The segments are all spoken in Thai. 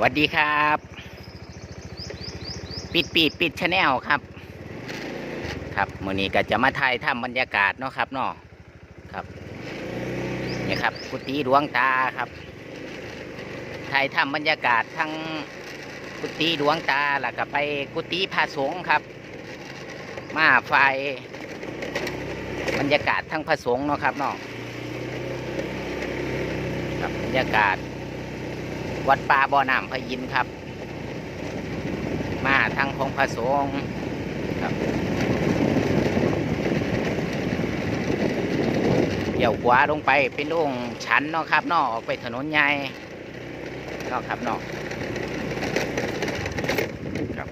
สวัสดีครับ ปิดปีปิดชาแนลครับ ครับมื้อนี้ก็จะมาถ่ายทำบรรยากาศเนาะครับเนาะครับนี่ครับ กุฏิดวงตาครับถ่ายทำบรรยากาศทั้งกุฏิดวงตาแล้วก็ไปกุฏิพระสงฆ์ครับ มาไฟบรรยากาศทั้งพระสงฆ์เนาะครับเนาะครับบรรยากาศ วัดป่าบ่อน้ำพยินครับ มาทางของพระสงฆ์ครับเดี๋ยวขวาลงไปเป็นองค์ชันเนาะครับนาะออกไปถนนใหญ่เนาะครับนาะครับ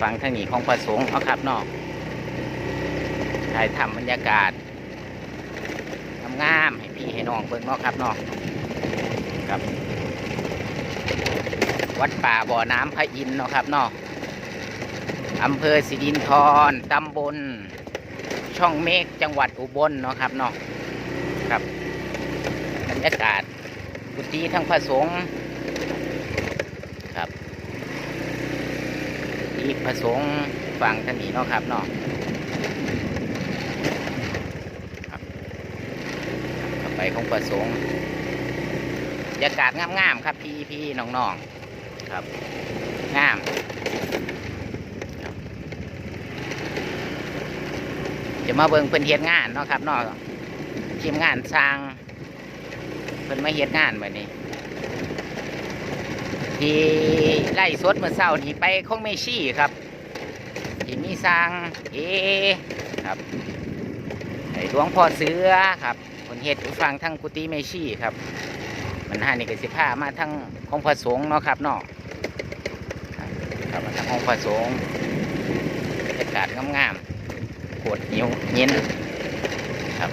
ฟังทางนี้ของพระสงฆ์เนาะครับนาะถ่ายทำบรรยากาศงามให้พี่ให้น้องเบิ่งเนาะครับนาะครับ วัดป่าบ่อน้ำพระอินทร์เนาะครับเนาะอำเภอสิรินธรตำบล ช่องเมฆจังหวัดอุบลเนาะครับเนาะครับบรรยากาศกุฏิทั้งพระสงฆ์ครับกุฏิพระสงฆ์ฝั่งทางนี้เนาะครับเนาะครับไปของพระสงฆ์บรรยากาศงามๆครับพี่พี่ๆน้องๆ ครับงามจะมาเบิ่งเพิ่นเฮ็ดงานเนาะครับเนาะทีมงานสร้างเพิ่นมาเฮ็ดงานแบบนี้ ที่ไล่สดเมื่อเช้านี้ไปคงไม่ชี้ครับที่มีสร้างเอครับไอ้หลวงพ่อเสือครับเพิ่นเฮ็ดอยู่ฟังทั้งกุฏิไม่ชี้ครับ มันหานี่ก็สิพามาทั้งของพระสงฆ์เนาะครับเนาะ ครับมาทางห้องผสมบรรยากาศงามๆปวดหิวเย็นครับ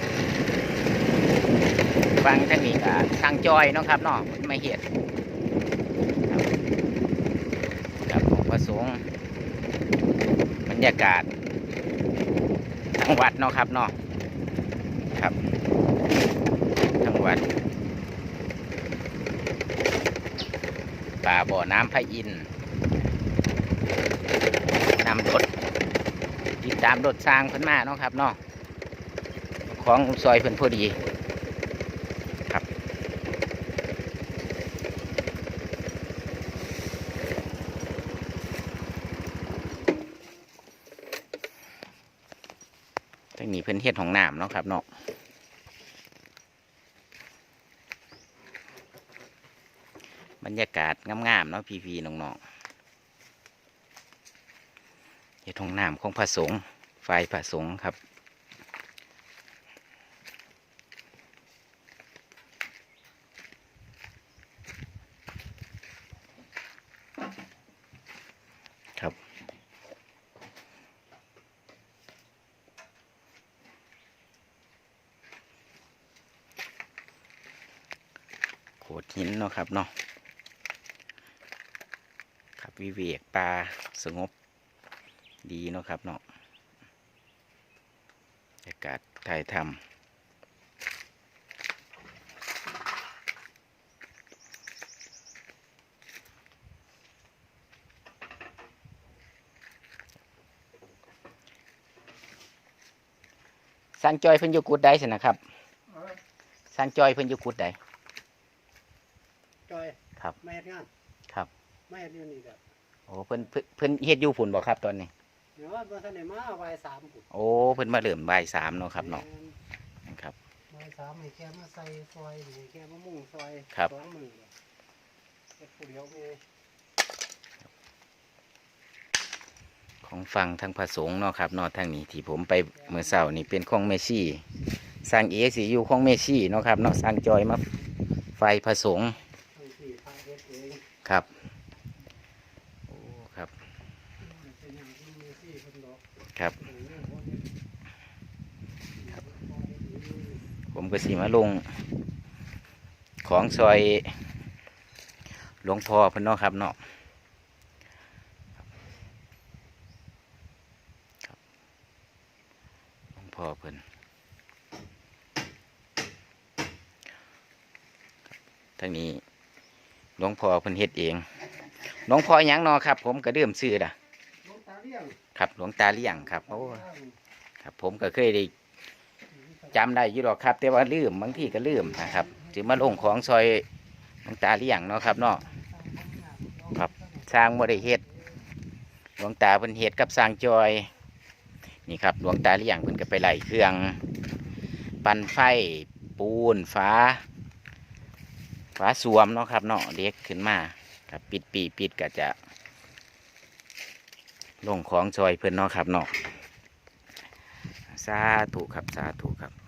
ฟังท่างนี้ก็สร้างจอยเนาะครับเนาะมันมาเห็ดครับครับห้องผสมบรรยากาศทางวัดเนาะครับเนาะครับทางวัดป่าบ่อน้ำพระอินทร์ นำรถ ตามรถสร้างเพิ่นมาเนาะครับเนาะของซอยเพิ่นพอดีครับทางนี้เพิ่นเฮ็ดของน้ำเนาะครับเนาะบรรยากาศงามๆเนาะพี่ๆน้องๆเฮ็ดห้องน้ำของพระสงฆ์ ไฟพระสงฆ์ครับ ครับ โขดหินเนาะครับเนาะครับวิเวกป่าสงบดีเนาะครับเนาะ ยากาศถ่ายทำสร้างจอยเพิ่นอยู่กุดใดสินะครับเออสร้างจอยเพิ่นอยู่กุดใดจอยครับ ไม่เฮ็ดงานครับ ไม่เฮ็ดอยู่นี่แบบโอ้เพิ่นเพิ่นเพิ่นเฮ็ดอยู่ฝุ่นบ่ครับตอนนี้ เดี๋ยวว่าบ่ทันได้มาวัยสามพุ่นโอ้เพิ่นมาเริ่มบ่ายสามเนาะครับเนาะแม่นะครับวัยสามให้แกมาใส่ซอยให้แกมามุ่งซอยครับ สองมือเลยเฮ็ดผู้เดียวมีของฟังทางพระสงฆ์เนาะครับเนาะทางนี้ที่ผมไปเมื่อเช้านี่เป็นของเมชี่สร้างเอสีอยู่ของเมชี่เนาะครับเนาะสร้างจอยมาไฟพระสงฆ์ทั้งที่พาเฮ็ดเองครับโอ้ครับ เป็นอย่างที่มีที่เพิ่นดอก ครับเออเนี่ยบ่เฮ็ดครับ ผมก็สีมาลง ของซอย หลวงพ่อเพิ่นเนาะครับเนาะหลวงพ่อเพิ่นทางนี้หลวงพ่อเพิ่นเฮ็ดเองหลวงพ่อหยังนอครับ ผมก็เริ่มซื้อละ ครับหลวงตาเลี่ยงครับโอ้ครับ ผมก็เคยได้จำได้อยู่หรอกครับ แต่ว่าลืมบางทีก็ลืมนะครับถึงมาลงของซอยหลวงตาเลี่ยงเนาะครับเนาะครับสร้างบ่ได้เฮ็ดหลวงตาเพิ่นเฮ็ดกับสร้างจอย นี่ครับหลวงตาเลี่ยงเพิ่นก็ไปไล่เครื่อง ปั่นไฟปูนฟ้าฟ้าสวมเนาะครับเนาะเด็กขึ้นมาครับปิดปีปิดก็จะ ลงของซอยเพื่อนเนาะครับเนาะสาธุครับสาธุครับ